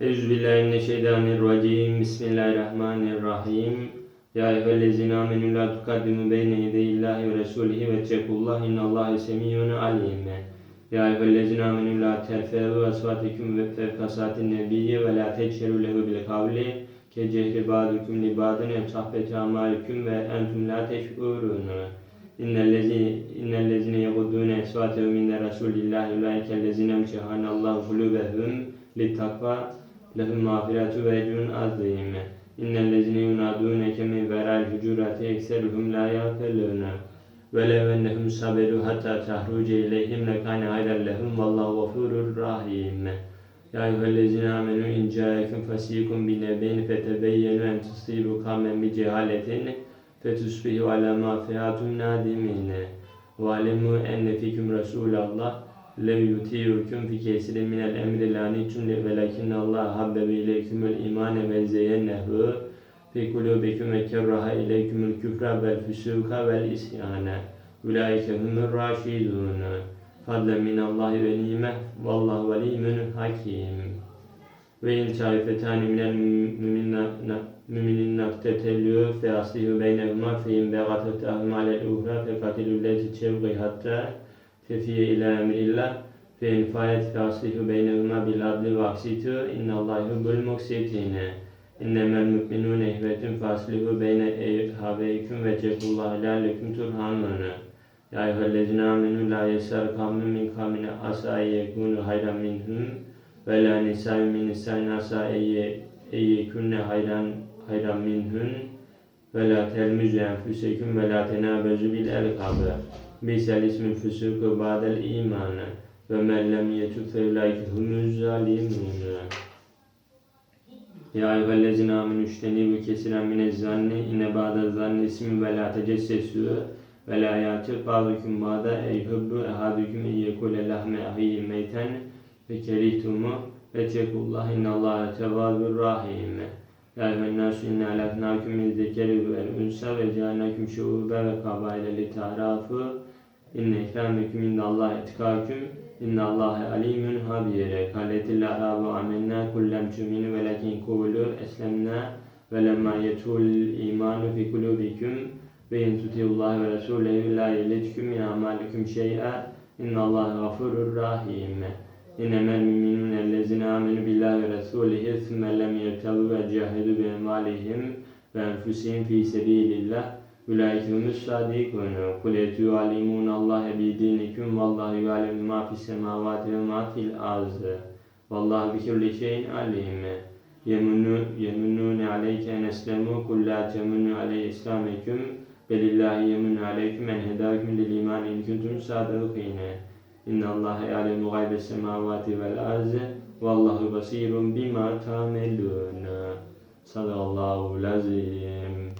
Euzubillahimineşşeytanirracim. Bismillahirrahmanirrahim. Ya eyyühellezine amenü la tukaddimu beyne yedeyillahi ve resulihi ve tekullah innallahi semiyyun alim. Ya eyyühellezine amenü la terfe'u asvatikum ve fevkasatin nebiyyi ve la teçheru lehu bil kavli ke cehri ba'dukum li ba'din en tahbeti amalikum ve entum la teş'urun. İnnellezine yeguddune esvatehum inde rasulillahi ulaikellezine emşehanallahu kulubehum littakva lehum mağfiretu ve ecrun azim. İnnellezine yunaduneke min veral hucurati ekseruhum la yaqiluna. Ve lev ennehum saberu hatta tahruce ileyhim lekane hayran lehum vallahu gafurur rahim. Ya eyyühellezine amenu in ca'ekum fasikum bi nebeyin fetebeyyenu en tusibu kavmen bi cehaletin fetusbihu ala ma featum nadimine. Ve alemu enne fikum Lev yutiyukum fi kesirin minel emri lanitum velakinne Allah habbebe ileykümül imane ve zeyyennehu fi kulubikum ve kerraha ileykümül küfra vel füsuka vel isyane. Ulaike humur raşidun. Fadlen minallahi ve nime vallahu velimun hakim. Ve in taifetani minel müminin naktetelü fe aslihu beynehuma fe in begatet tefiye ila emrillah fe in fayet fe aslihu beynehuma bil adli ve aksitu innallahi hubbul muksitine. İnnemel mü'minune ihvetun fe aslihu beyne haveykum ve cekullahu lalekum turhamune. Ya eyyühellezine amenu la yesar kavmin min kavmin asa yekunu hayran minhum ve la nisa'u min nisa'in asa eyyekunne hayran hayran minhun ve la telmizu enfusekum ve la tenabezu bil elkabe bisel ismül füsuku ba'del imane ve men lem yetub fe ulaike humuz zalimun Ya eyyühellezine amenu iştenibu kesiren minez zanni inne ba'da zanni ismi ve la tecessesu ve la yatib ba'dukum ba'da eyhubbu ehadukum iyyekule lahme ahiyyi meyten ve kerihtumu ve tekullah innallaha tevvabur rahim. Ya eyyühennâsü inne alaknâküm min zekeri vel unsa ve cealnâküm şuûbe ve kabaile li. İnne ikrâmeküm indallahi etkâküm. İnne Allahe alimün habire. Kâletil arâbu amennâ kullem tüminu ve lekin kûlû eslemnâ ve lemma yetul imanu fi kulubiküm ve in tutiullahi ve resûlehu la yelidküm min amalikum şey'a. İnne Allahe gafurur rahim. Amenu billahi ve resulihi thumme lem yertabu ve cahidu bi emalihim ve enfusihim fi sebilillah ulaike humus sadikun kul etu alimun Allah bi dinikum vallahu ya'lemu ma fis semavati ve ma fil arz vallahu bi kulli şeyin alim yemunu yemunun aleyke en eslemu kul la temunu aleyhi islamekum belillahi yemunu aleyküm en hedakum lil iman in kuntum sadıkine İnna Allah ya'lemu gaybe semavati vel arzi vallahu basirun bima ta'melun. Sadakallahu lazim.